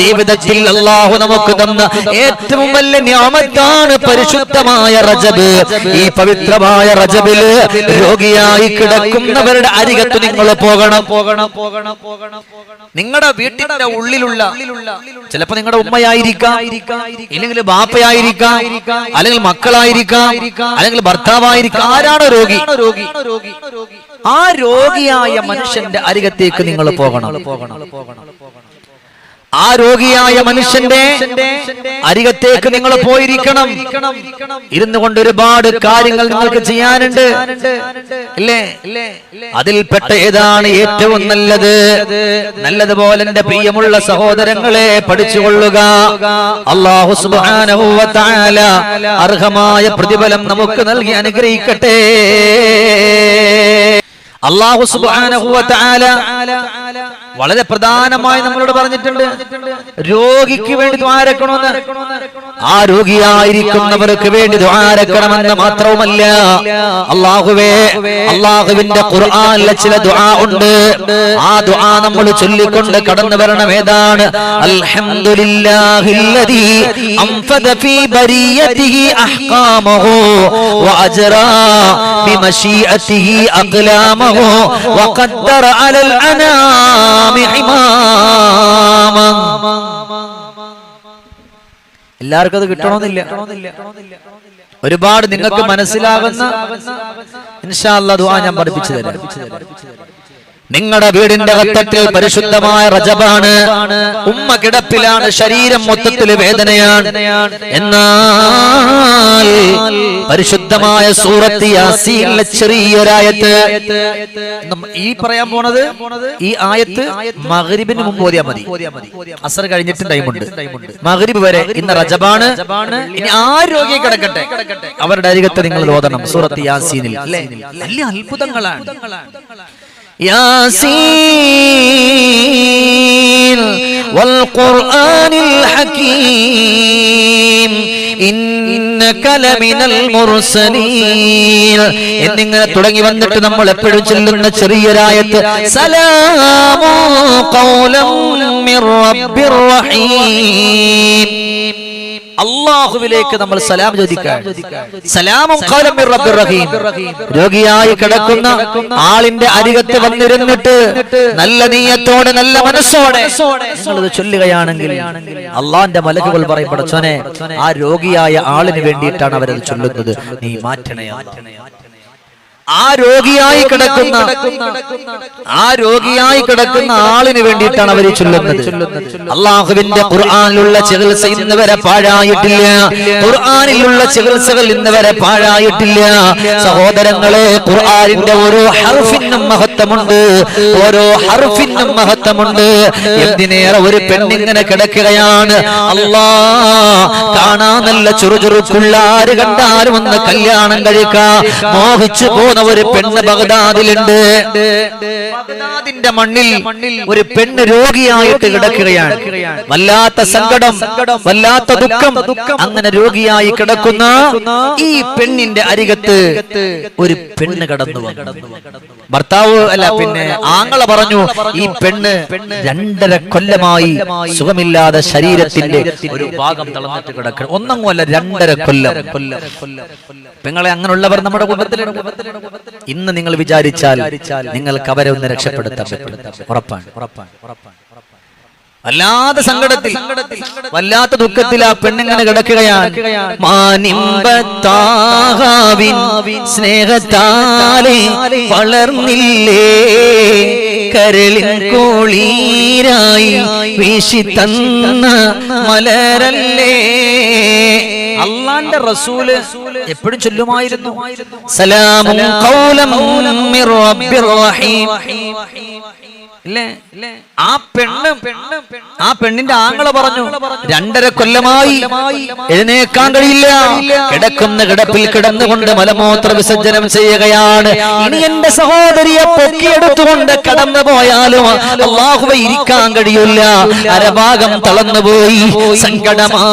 ജീവിതത്തിൽ അള്ളാഹു നമുക്ക് തന്ന ഏറ്റവും വലിയ ഞാമത്താണ് പരിശുദ്ധമായ റജബ്. ഈ പവിത്രമായ റജബിൽ രോഗിയായി കിടക്കുന്നവരുടെ അരികത്ത് നിങ്ങൾ പോകണം. പോകണം പോകണം പോകണം നിങ്ങളുടെ വീട്ടിന്റെ ഉള്ളിലുള്ള ചിലപ്പോ നിങ്ങളുടെ ഉമ്മയായിരിക്കാം ഇല്ലെങ്കിൽ ബാപ്പയായിരിക്കാം അല്ലെങ്കിൽ മക്കളായിരിക്കാം അല്ലെങ്കിൽ ഭർത്താവായിരിക്കാം. ആരാണ് രോഗി? രോഗി രോഗി ആ രോഗിയായ മനുഷ്യന്റെ അരികത്തേക്ക് നിങ്ങൾ പോകണം പോകണം പോകണം. ആ രോഗിയായ മനുഷ്യന്റെ അരികത്തേക്ക് നിങ്ങൾ പോയിരിക്കണം. ഇരുന്നു കൊണ്ട് ഒരുപാട് കാര്യങ്ങൾ നിങ്ങൾക്ക് ചെയ്യാനുണ്ട്. ഇല്ലേ? അതിൽപ്പെട്ട ഏതാണ് ഏറ്റവും നല്ലത്? നല്ലതുപോലെ എന്റെ പ്രിയമുള്ള സഹോദരങ്ങളെ പഠിച്ചുകൊള്ളുക. അള്ളാഹു അർഹമായ പ്രതിഫലം നമുക്ക് നൽകി അനുഗ്രഹിക്കട്ടെ. അള്ളാഹു സുബാനഹുല വളരെ പ്രധാനമായി നമ്മളോട് പറഞ്ഞിട്ടുണ്ട്. രോഗിക്ക് വേണ്ടി ദ്വാരക്കണമെന്ന് ആ രോഗിയായിരിക്കുന്നവർക്ക് വേണ്ടി ദ്വാരക്കണമെന്ന് മാത്രവുമല്ല. അള്ളാഹുവേ അള്ളാഹുവിന്റെ ഖുർആാനിലെ ചില ദ്വാ ഉണ്ട്. ആ ദ്വാ നമ്മൾ ചൊല്ലിക്കൊണ്ട് കടന്നു വരണം. ഏതാണ്? അൽഹംദുലില്ലാഹില്ലദീ അംഫദ ഫീ ബരിയതിഹി അഹ്കാമഹു വഅജ്റാ ബിമശീഅതിഹി അഖ്ലാമഹു. എല്ലാവർക്കും അത് കിട്ടണമെന്നില്ല. ഒരുപാട് നിങ്ങൾക്ക് മനസ്സിലാകുന്ന ഇൻഷാ അല്ലാ ദുആ ഞാൻ പഠിപ്പിച്ചു തരാം. നിങ്ങളുടെ വീടിന്റെ അകത്തട്ടിൽ പരിശുദ്ധമായ റജബാണ്. ഉമ്മ കിടപ്പിലാണ് ശരീരം മൊത്തത്തിൽ വേദനയാണ്. എന്നാൽ പരിശുദ്ധമായ സൂറത്ത് യാസീനിലെ ചെറിയൊരായത്ത്. ഈ പറയാൻ പോണത് ഈ ആയത്ത് മഗ്രിബിന് മുമ്പ് ഓതിയാ മതി. അസർ കഴിഞ്ഞിട്ട് ടൈമുണ്ട്. മഗ്രിബ് വരെ ഇന്ന് റജബാണ്. ഇനി ആ രോഗിയെ കിടക്കട്ടെ? അവരുടെ അരികത്ത് നിങ്ങൾ ഓതണം. സൂറത്ത് യാസീനിൽ. അല്ലേ? വലിയ അത്ഭുതങ്ങളാണ്. ياسين والقرآن الحكيم إنك لمن المرسلين എന്നിങ്ങനെ തുടങ്ങി വന്നിട്ട് നമ്മൾ എപ്പോഴും ചൊല്ലുന്ന ചെറിയൊരായത്ത് സലാമോ ഖൗലം മിർ റബ്ബിർ റഹീം അള്ളാഹുവിലേക്ക് നമ്മൾ സലാം ചോദിക്കാം. സലാമും രോഗിയായി കിടക്കുന്ന ആളിന്റെ അരികത്ത് വന്നിരുന്നിട്ട് നല്ല നീയത്തോടെ നല്ല മനസ്സോടെ നിങ്ങളിത് ചൊല്ലുകയാണെങ്കിൽ അള്ളാന്റെ മലക്കുകൾ പറയും പടച്ചോനെ ആ രോഗിയായ ആളിന് വേണ്ടിയിട്ടാണ് അവരത് ചൊല്ലുന്നത്. നീ മാറ്റണേ മാറ്റണേ ആ രോഗിയായി കിടക്കുന്ന ആ രോഗിയായി കിടക്കുന്ന ആളിന് വേണ്ടിയിട്ടാണ് അവർ ചൊല്ലുന്നത്. അള്ളാഹുവിന്റെ ഖുർആാനിലുള്ള ചികിത്സ ഇന്ന് വരെ പാഴായിട്ടില്ല. ഖുർആാനിലുള്ള ചികിത്സകൾ ഇന്ന് വരെ പാഴായിട്ടില്ല. സഹോദരങ്ങളെ ഖുർആാനിന്റെ ഓരോ ഹർഫിനും മഹത്വമുണ്ട്. ഓരോ ഹർഫിനും മഹത്വമുണ്ട്. എന്തിനേറെ ഒരു പെണ്ണിങ്ങനെ കിടക്കുകയാണ്. അല്ലാ കാണാൻ നല്ല ചുറുചുറുക്കുള്ള ആര് കണ്ടാലും ഒന്ന് കല്യാണം കഴിക്കാം. മോഹിച്ചു പോന്ന ഒരു പെണ്ണ് ബഗ്ദാദിലുണ്ട്. ബഗ്ദാദിന്റെ മണ്ണിൽ ഒരു പെണ്ണ് രോഗിയായിട്ട് കിടക്കുകയാണ്. വല്ലാത്ത സങ്കടം വല്ലാത്ത ദുഃഖം അങ്ങനെ രോഗിയായി കിടക്കുന്ന ഈ പെണ്ണിന്റെ അരികത്ത് ഒരു പെണ്ണ് കടന്നു ഭർത്താവ് അല്ല പിന്നെ ആങ്ങള പറഞ്ഞു ഈ പെണ്ണ് രണ്ടര കൊല്ലമായി സുഖമില്ലാതെ ശരീരത്തിന്റെ ഒരു ഭാഗം തളർന്നിട്ട് കിടക്കണം ഒന്നങ്ങുമല്ല രണ്ടര കൊല്ലം. കൊല്ലം. പെങ്ങളെ അങ്ങനെയുള്ളവർ നമ്മുടെ കുടുംബത്തിലുണ്ട്. ഇന്ന് നിങ്ങൾ വിചാരിച്ചാൽ നിങ്ങൾക്ക് അവരെ ഒന്ന് രക്ഷപ്പെടുത്താൻ പറ്റും. ഉറപ്പാണ്. ഉറപ്പാണ്. ഉറപ്പാണ്. വല്ലാത്ത സങ്കടത്തിൽ വല്ലാത്ത ദുഃഖത്തിൽ ആ പെണ്ണിങ്ങനെ കിടക്കുകയാണ്. സ്നേഹത്താലെ വളർന്നില്ലേ? കരളിൻ കോളീരായി വീശി തന്ന മലരല്ലേ? അള്ളാന്റെ റസൂൽ എപ്പോഴും ചൊല്ലുമായിരുന്നു. സലാമും ഇല്ലേ? ആ പെണ്ണ് ആ പെണ്ണിന്റെ ആങ്ങള പറഞ്ഞു രണ്ടര കൊല്ലമായി എഴുന്നേക്കാൻ കഴിയില്ല. കിടക്കുന്ന കിടപ്പിൽ കിടന്നുകൊണ്ട് മലമൂത്ര വിസർജനം ചെയ്യുകയാണ്. ഇനി എന്റെ സഹോദരിയെ പൊക്കിയെടുത്തുകൊണ്ട് കടന്നു പോയാലും അള്ളാഹുവ ഇരിക്കാൻ കഴിയില്ല. അരഭാഗം തളർന്നുപോയി സങ്കടമാ.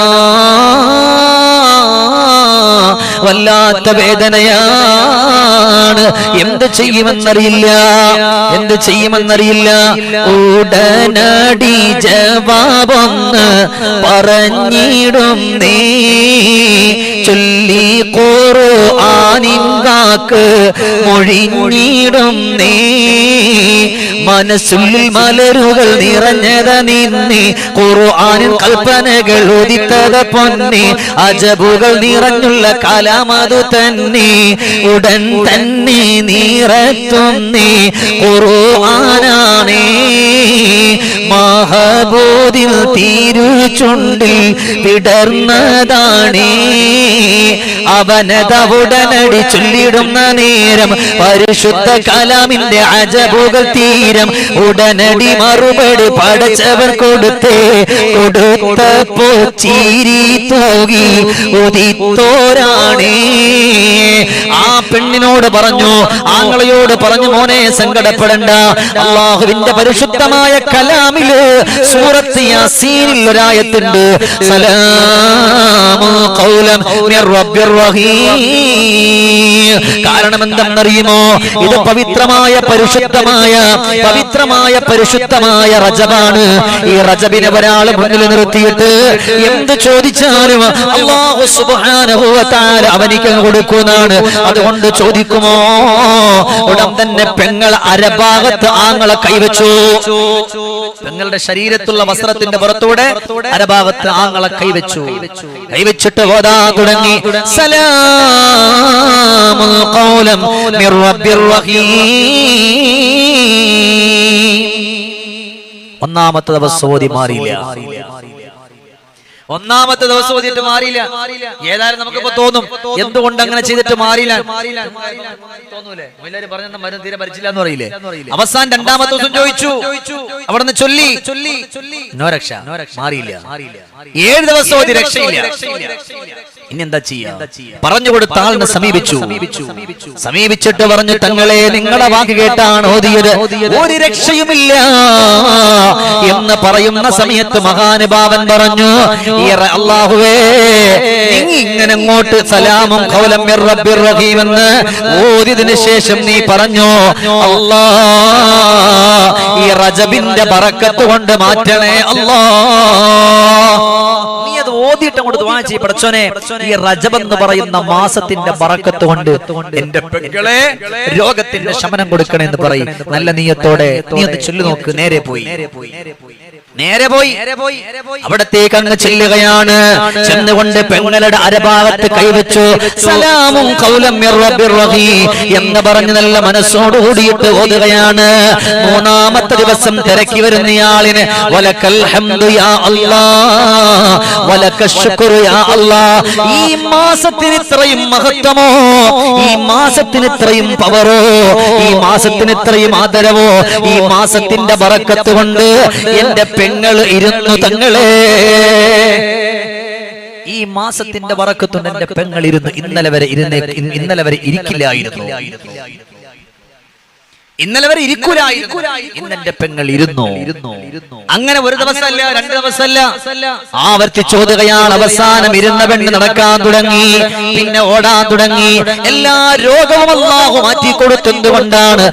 വല്ലാത്ത വേദനയാണ്. എന്ത് ചെയ്യുമെന്നറിയില്ല. എന്ത് ചെയ്യുമെന്നറിയില്ല. ഉടനടി ജവാബൊന്ന് പറഞ്ഞിടും നീ. ചൊല്ലി കോറോ ആനിങ്കാക്ക് മൊഴിഞ്ഞിടും നീ. മനസ്സുള്ളിൽ മലരുകൾ നിറഞ്ഞത നിന്നി. ഖുർആനിൻ കൽപ്പനകൾ ഉദിത്തത പൊന്നി. അജബുകൾ നിറഞ്ഞുള്ള കലാമതു തന്നെ. ഉടൻ തന്നെ നീറത്തും നീ ഖുർആനാണേ. മഹബോധിൽ തീരുചുണ്ടിൽ വിടർന്നതാണേ. അവനത ഉടനടി ചൊല്ലിടുന്ന നേരം പരിശുദ്ധ കലാമിന്റെ അജബുകൾ തീരം ഉടനടി മറുപടി പടച്ചവർ കൊടുത്തേ. കൊടുത്തപ്പോ ചീരി തോകി ഉദിത്തോരാണേ ആ പെണ്ണിനോട് പറഞ്ഞു ആങ്ങളയോട് പറഞ്ഞു മോനെ സങ്കടപ്പെടണ്ട. അള്ളാഹുവിന്റെ പരിശുദ്ധമായ കലാമിൽ സൂറത്ത് യാസീനിൽ ഒരായത്തുണ്ട്. സലാമു കാരണം എന്തെന്നറിയുമോ ഇത് പവിത്രമായ പരിശുദ്ധമായ പവിത്രമായ പരിശുദ്ധമായ റജബാണ്. ഈ റജബിനെ ഒരാൾ മുന്നിൽ നിർത്തിയിട്ട് എന്ത് ചോദിച്ചാലും അള്ളാഹു തആല അവനിക്ക് കൊടുക്കുന്നതാണ് അതുകൊണ്ട് ചോദിക്കുമോ? ഉടൻ തന്നെ പെങ്ങൾ അരഭാഗത്ത് ആങ്ങളെ കൈവച്ചു. പെങ്ങളുടെ ശരീരത്തുള്ള വസ്ത്രത്തിന്റെ പുറത്തൂടെ അരഭാഗത്ത് ആങ്ങളെ കൈവച്ചു. കൈവച്ചിട്ട് ഓതാ തുടങ്ങി. സലാമു ഖൗലം മിർ റബ്ബിർ റഹീം. ഒന്നാമത്തെ ദിവസം ഓതി മാറിയില്ല. ഒന്നാമത്തെ ദിവസം ഓതിയിട്ട് മാറിയില്ല. ഏതായാലും നമുക്കിപ്പോ തോന്നും. എന്തുകൊണ്ട് അങ്ങനെ ചെയ്തിട്ട് മാറിയില്ല? തോന്നൂലേ? എല്ലാവരും പറഞ്ഞ മരുന്ന് തീരെ ഭരിച്ചില്ല എന്ന് പറയില്ലേ? അവസാനം രണ്ടാമത്തെ ദിവസം ചോദിച്ചു. അവിടുന്ന് ചൊല്ലി ചൊല്ലി ചൊല്ലി. നോ രക്ഷ. മാറിയില്ല. ഏഴ് ദിവസം ഓതി രക്ഷയില്ല. ഇനി എന്താ ചെയ്യാ? പറഞ്ഞു കൊടുത്ത ആളിനെ സമീപിച്ചു. സമീപിച്ചിട്ട് പറഞ്ഞു തങ്ങളെ നിങ്ങളെ വാക്ക് കേട്ടാണ് ഓതിയത്. ഒരു രക്ഷയുമില്ല. എന്ന് പറയുന്ന സമയത്ത് മഹാനുഭാവൻ പറഞ്ഞു "ഈ റ- അള്ളാഹുവേ ഇങ്ങനെ അങ്ങോട്ട് സലാമും കൗലം മിർ റബ്ബിർ റഹീം എന്ന് ഓതിയതിനു ശേഷം നീ പറഞ്ഞു അല്ലാ ഈ റജബിന്റെ ബറക്കത്ത് കൊണ്ട് മാറ്റണേ അല്ലാ. അത് ഓതിയിട്ട് അങ്ങോട്ട് ദുആ പഠിച്ചോനെ. ഈ റജബ് എന്ന് പറയുന്ന മാസത്തിന്റെ ബറക്കത്ത് കൊണ്ട് എന്റെ പെങ്ങളെ രോഗത്തിന്റെ ശമനം കൊടുക്കണേ എന്ന് പറയും. നല്ല നീയത്തോടെ നീ ഒന്ന് ചൊല്ലി നോക്ക്. നേരെ പോയി നേരെ പോയി. അവിടത്തേക്ക് അങ്ങ് ചെല്ലുകയാണ്. ചെന്നുകൊണ്ട് പെങ്ങളുടെ അരഭാഗത്ത് കൈവച്ചു. സലാമും എന്ന് പറഞ്ഞ് നല്ല മനസ്സോട് കൂടിയിട്ട് ഓതുകയാണ്. മൂന്നാമത്തെ ദിവസം തിരക്കി വരുന്നയാളിന് ഈ മാസത്തിന് ഇത്രയും മഹത്വമോ? ഈ മാസത്തിന് ഇത്രയും പവറോ? ഈ മാസത്തിന് ഇത്രയും ആദരവോ? ഈ മാസത്തിന്റെ ബറക്കത്ത് കൊണ്ട് എന്റെ പെങ്ങൾ ഇരുന്നു തങ്ങളെ. ഈ മാസത്തിന്റെ വറക്കത്തുണ്ട് എന്റെ പെങ്ങൾ ഇരുന്നു ഇന്നലെ വരെ ഇരുന്നേ ഇന്നലെ വരെ ഇരിക്കില്ലായിരുന്നു. ഇന്നലെ വരെ ഇരിക്കൂലായിരുന്നു ഇന്നന്റെ പെങ്ങൾ ഇരുന്നു? അങ്ങനെ ഒരു ദിവസമല്ല രണ്ട് ദിവസമല്ല. ആവർത്തിച്ചോതുകയാണ് അവസാനം ഇരുന്ന പെണ്ണ് നടക്കാൻ തുടങ്ങി. പിന്നെ ഓടാൻ തുടങ്ങി. എല്ലാ രോഗവും അള്ളാഹു മാറ്റി കൊടുത്തെന്തുകൊണ്ടാണ്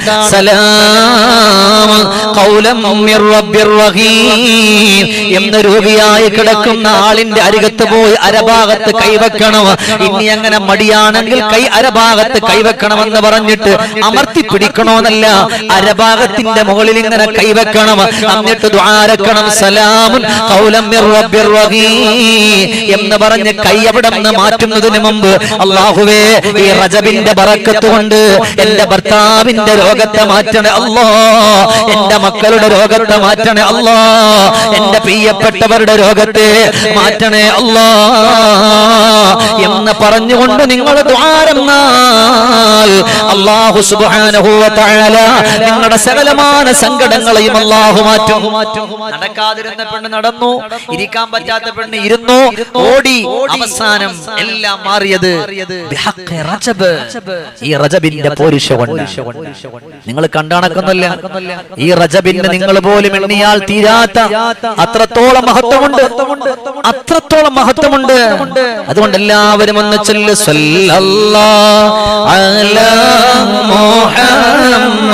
എന്ന രൂപിയായി കിടക്കുന്ന ആളിന്റെ അരികത്ത് പോയി അരഭാഗത്ത് കൈവെക്കണം. ഇനി അങ്ങനെ മടിയാണെങ്കിൽ കൈ അരഭാഗത്ത് കൈവെക്കണമെന്ന് പറഞ്ഞിട്ട് അമർത്തി പിടിക്കണമെന്നല്ല അരഭാഗത്തിന്റെ മുകളിൽ ഇങ്ങനെ കൈവെക്കണം. എന്നിട്ട് ദ്വാരക്കണം സലാമുൻ എന്ന് പറഞ്ഞ് കൈ അവിടെ നിന്ന് മാറ്റുന്നതിന് മുമ്പ് അള്ളാഹുവേ ഈ റജബിന്റെ ബറക്കത്ത് കൊണ്ട് എന്റെ ഭർത്താവിന്റെ രോഗത്തെ മാറ്റണേ അല്ലോ എന്റെ മക്കളുടെ രോഗത്തെ മാറ്റണേ അല്ലോ എന്റെ പ്രിയപ്പെട്ടവരുടെ രോഗത്തെ മാറ്റണേ അല്ലോ എന്ന് പറഞ്ഞുകൊണ്ട് നിങ്ങൾ ദ്വാരം അള്ളാഹു തആല നിങ്ങളുടെ സകലമാന സങ്കടങ്ങളെയും അള്ളാഹു മാറ്റും. നടക്കാതിരുന്ന പെണ്ണ് നടന്നു ഇരിക്കാൻ പറ്റാത്ത പെണ്ണ് ഇരുന്നു ഓടി അവസാനം എല്ലാം മാറിയത്. ഈ റജബിന്റെ പോരുഷ നിങ്ങൾ കണ്ടണക്കുന്നില്ല ഈ റജബിന്റെ നിങ്ങൾ പോലും എണ്ണിയാൽ തീരാത്ത അത്രത്തോളം മഹത്വമുണ്ട്. അത്രത്തോളം മഹത്വമുണ്ട്. അതുകൊണ്ട് എല്ലാവരും ഒന്ന് ചൊല്ല് സല്ലല്ലാ അലാ മുഹമ്മദ്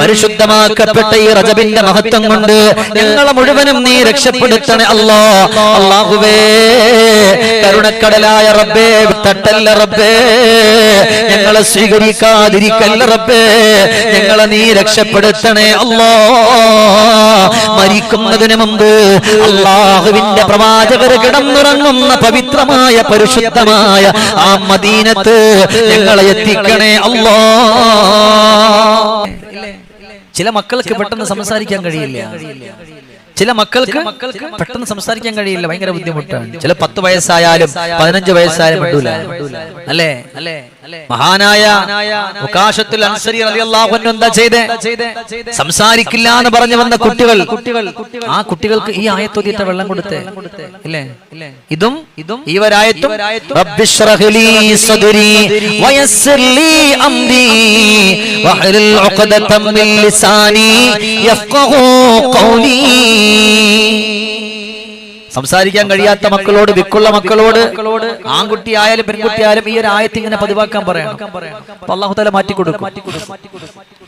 പരിശുദ്ധമാക്കപ്പെട്ട ഈ റജബിന്റെ മഹത്വം കൊണ്ട് ഞങ്ങളെ മുഴുവനും നീ രക്ഷപ്പെടുത്തണേ അല്ലോ. അള്ളാഹുവേ കരുണക്കടലായ റബ്ബേ തട്ടല്ല റബ്ബേ. ഞങ്ങളെ സ്വീകരിക്കാതിരിക്കല്ല റബ്ബേ. ഞങ്ങളെ നീ രക്ഷപ്പെടുത്തണേ അല്ലോ. മരിക്കുന്നതിന് മുമ്പ് അള്ളാഹുവിന്റെ പ്രവാചകർ കിടന്നുറങ്ങുന്ന പവിത്രമായ പരിശുദ്ധമായ ആ മദീനത്ത് ഞങ്ങളെ എത്തിക്കണേ അല്ലാ. ചില മക്കൾക്ക് പെട്ടെന്ന് സംസാരിക്കാൻ കഴിയില്ല. ചില മക്കൾക്ക് പെട്ടെന്ന് സംസാരിക്കാൻ കഴിയില്ല ഭയങ്കര ബുദ്ധിമുട്ടാണ്. ചില പത്ത് വയസ്സായാലും പതിനഞ്ച് വയസ്സായാലും പറ്റൂല. അല്ലേ? അല്ലേ? മഹാനായ എന്താ ചെയ്തേ? സംസാരിക്കില്ല എന്ന് പറഞ്ഞു വന്ന കുട്ടികൾ. ആ കുട്ടികൾക്ക് ഈ ആയത്തൊതിയിട്ട വെള്ളം കൊടുത്തേ. ഇല്ലേ? ഇതും ഇതും ഈ ഒരായത്തും സംസാരിക്കാൻ കഴിയാത്ത മക്കളോട് വിക്കുള്ള മക്കളോട് ആൺകുട്ടി ആയാലും പെൺകുട്ടി ആയാലും ഈ ഒരു ആയത്തിങ്ങനെ പതിവാക്കാൻ പറയണം. അപ്പൊ അള്ളാഹു തല മാറ്റി കൊടുക്കും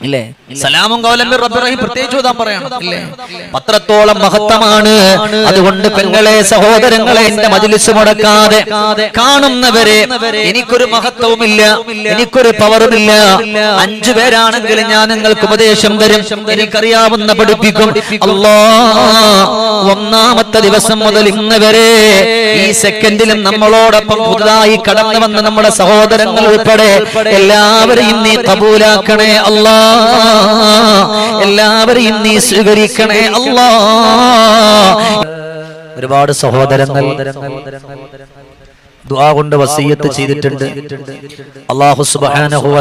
ഇല്ലേ? സലാമും കൗലം മിർ റബ്ബിർ റഹീം പ്രത്യേകിച്ച് ഓതാൻ പറയണം. ഇല്ലേ? പത്രത്തോളം മഹത്തമാണ് അതുകൊണ്ട് പെങ്ങളെ സഹോദരങ്ങളെ എന്റെ മജിലിസ് മുടക്കാതെ കാണുന്നവരെ എനിക്കൊരു മഹത്വവുമില്ല എനിക്കൊരു പവറുമില്ല. അഞ്ചു പേരാണെങ്കിലും ഞാൻ നിങ്ങൾക്ക് ഉപദേശം തരും. എനിക്കറിയാവുന്ന പഠിപ്പിക്കും. അല്ലാ ഒന്നാമത്തെ ദിവസം മുതൽ ഇന്ന് വരെ ഈ സെക്കൻഡിലും നമ്മളോടൊപ്പം പുതുതായി കടന്നു വന്ന നമ്മുടെ സഹോദരങ്ങൾ ഉൾപ്പെടെ എല്ലാവരെയും നീ കബൂലാക്കണേ. അല്ലാ എല്ലാവരെയും നീ സ്വീകരിക്കണേ അല്ലാ ഒരുപാട് സഹോദരങ്ങൾ ദുആ കൊണ്ട് വസീയത്ത് ചെയ്തിട്ടുണ്ട്. അല്ലാഹു സുബ്ഹാനഹു വ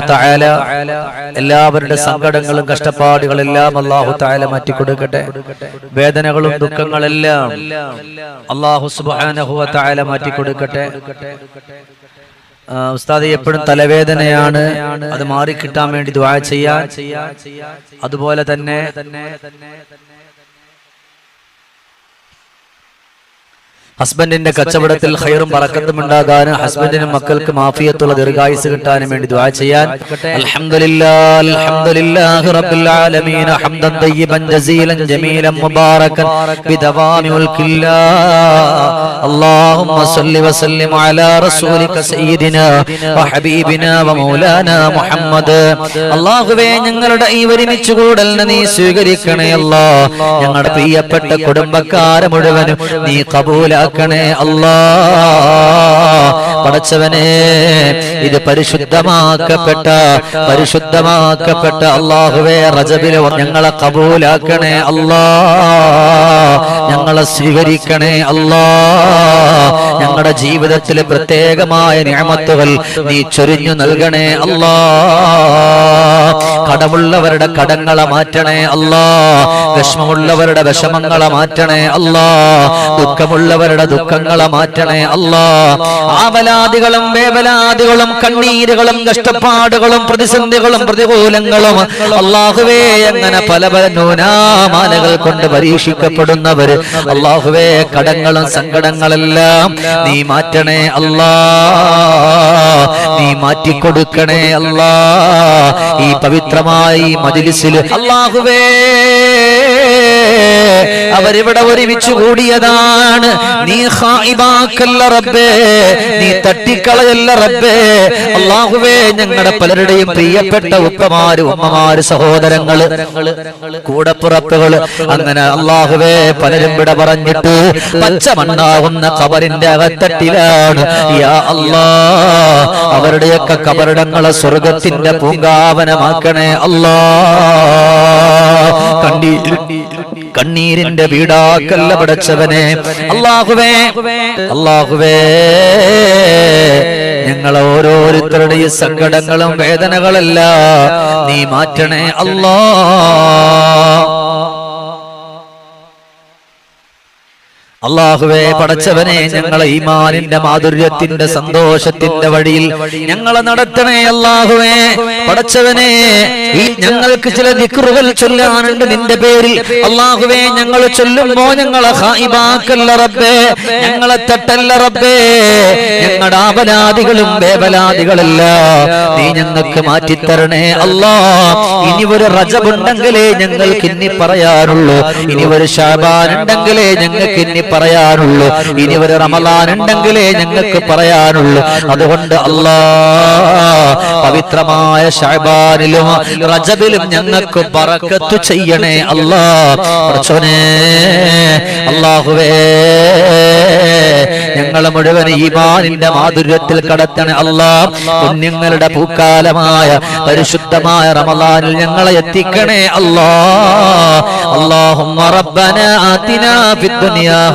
എല്ലാവരുടെ സങ്കടങ്ങളും കഷ്ടപ്പാടുകളും എല്ലാം അല്ലാഹു തആല മാറ്റി കൊടുക്കട്ടെ വേദനകളും ദുഃഖങ്ങളെല്ലാം അല്ലാഹു സുബ്ഹാനഹു വ മാറ്റി കൊടുക്കട്ടെ ഉസ്താദ് എപ്പോഴും തലവേദനയാണ്. അത് മാറി കിട്ടാൻ വേണ്ടി ദുആ ചെയ്യാ അതുപോലെ തന്നെ ഹസ്ബൻഡിന്റെ കച്ചവടത്തിൽ ഖൈറും പറക്കത്തും ഉണ്ടാകാനും ഹസ്ബൻഡിനും മക്കൾക്ക് മാഫിയത്തുള്ള ദീർഘായുസ് കിട്ടാനും വേണ്ടി ദുആ ചെയ്യാൻ അൽഹംദുലില്ലാ അൽഹംദുലില്ലാഹി റബ്ബിൽ ആലമീൻ ഹംദൻ തയ്യിബൻ ജസീലൻ ജമീലൻ മുബാറകൻ ബിദവാമി മുൽക്കില്ലാ اللهم صل وسلم على رسولك سيدنا وحبيبنا ومولانا محمد അള്ളാഹുവേ ഞങ്ങളുടെ ഈ ഒരുമിച്ച് കൂടലിനെ നീ സ്വീകരിക്കണേ അല്ലാ ഞങ്ങളുടെ പ്രിയപ്പെട്ട കുടുംബക്കാരെ മുഴുവനും നീ കബൂലാക്കണേ അല്ലാ. പടച്ചവനെ ഇത് പരിശുദ്ധമാക്കപ്പെട്ട പരിശുദ്ധമാക്കപ്പെട്ട അള്ളാഹുവേ റജബിലെ ഞങ്ങളെ കബൂലാക്കണേ അല്ലാ. ഞങ്ങളെ സ്വീകരിക്കണേ അല്ലാ. ഞങ്ങളുടെ ജീവിതത്തിൽ പ്രത്യേകമായ നിയമത്തുകൾ നീ ചൊരിഞ്ഞു നൽകണേ അല്ലാ. കടമുള്ളവരുടെ കടങ്ങളെ മാറ്റണേ അല്ലാ. വിഷമമുള്ളവരുടെ വിഷമങ്ങളെ മാറ്റണേ അല്ലാ ദുഃഖമുള്ളവരുടെ ദുഃഖങ്ങളെ മാറ്റണേ അല്ലാ ആവലാദികളും വേവലാദികളും കണ്ണീരുകളും കഷ്ടപ്പാടുകളും പ്രതിസന്ധികളും പ്രതികൂലങ്ങളും അള്ളാഹുവേ അങ്ങനെ പല പല നൂനാമാലകൾ കൊണ്ട് പരീക്ഷിക്കപ്പെടുന്നവര് അള്ളാഹുവേ കടങ്ങളും സങ്കടങ്ങളെല്ലാം നീ മാറ്റണേ അല്ലാ നീ മാറ്റിക്കൊടുക്കണേ അല്ലാ ഈ പവിത്രമായി മജിലിസിൽ അള്ളാഹുവേ അവരിവിടെ ഒരുമിച്ച് കൂടിയതാണ്. നീ ഹായിബാക്കല്ല റബ്ബേ. നീ തട്ടിക്കളയല്ല റബ്ബേ. അള്ളാഹുവേ ഞങ്ങളുടെ പലരുടെയും പ്രിയപ്പെട്ട ഉപ്പമാര് ഉമ്മമാര് സഹോദരങ്ങൾ കൂടപ്പുറപ്പുകൾ അങ്ങനെ അള്ളാഹുവേ പലരും ഇവിടെ പറഞ്ഞിട്ട് പച്ച മണ്ണാകുന്ന കബറിന്റെ അകത്തട്ടിലാണ്. അവരുടെയൊക്കെ കബറിടങ്ങളെ സ്വർഗത്തിന്റെ പൂങ്കാവനമാക്കണേ അല്ലാ. കണ്ണീർ കണ്ണീരിന്റെ വീടാക്കല്ല പടച്ചവനെ. അള്ളാഹുവേ അള്ളാഹുവേ ഞങ്ങൾ ഓരോരുത്തരുടെയും സങ്കടങ്ങളും വേദനകളല്ല നീ മാറ്റണേ അല്ലാ. അള്ളാഹുവേ പടച്ചവനെ ഞങ്ങളെ ഈമാനിന്റെ മാധുര്യത്തിന്റെ സന്തോഷത്തിന്റെ വഴിയിൽ ഞങ്ങളെ നടത്തണേ അള്ളാഹുവേ പടച്ചവനെ. ഈ ഞങ്ങൾക്ക് ചില ദിക്റുകൾ ചൊല്ലാനുണ്ട് നിന്റെ പേരിൽ. അള്ളാഹുവേ ഞങ്ങൾ ചൊല്ലുമ്പോ ഞങ്ങളെ ഹായിബാക്കല്ല റബ്ബേ. ഞങ്ങളെ തട്ടല്ല റബ്ബേ. ഞങ്ങളുടെ ആപലാദികളും വേവലാദികളല്ല. നീ ഞങ്ങൾക്ക് മാറ്റിത്തരണേ അല്ലാ. ഇനി ഒരു റജബുണ്ടെങ്കിലേ ഞങ്ങൾക്ക് ഇനി പറയാനുള്ളൂ. ഇനി ഒരു ഷാബാൻ ഉണ്ടെങ്കിലേ ഞങ്ങൾക്ക് ഇനി പറയാനുള്ളൂ. ഇനി ഒരു റമലാൻ ഉണ്ടെങ്കിലേ ഞങ്ങൾക്ക് പറയാനുള്ളൂ. അതുകൊണ്ട് അല്ലാ പവിത്രമായ ഷഹബാനിലും റജബിലും ഞങ്ങൾക്ക് പറക്കത്തു ചെയ്യണേ അല്ലാ. അള്ളാഹുവേ ഞങ്ങൾ മുഴുവൻ ഈമാനിന്റെ മാധുര്യത്തിൽ കടത്തണേ അല്ലാ. കുഞ്ഞുങ്ങളുടെ പൂക്കാലമായ പരിശുദ്ധമായ റമലാനിൽ ഞങ്ങളെ എത്തിക്കണേ അല്ലാ. അള്ളാഹുമ്മ റബ്ബന ആതിനാ ഫിദ്ദുനിയാ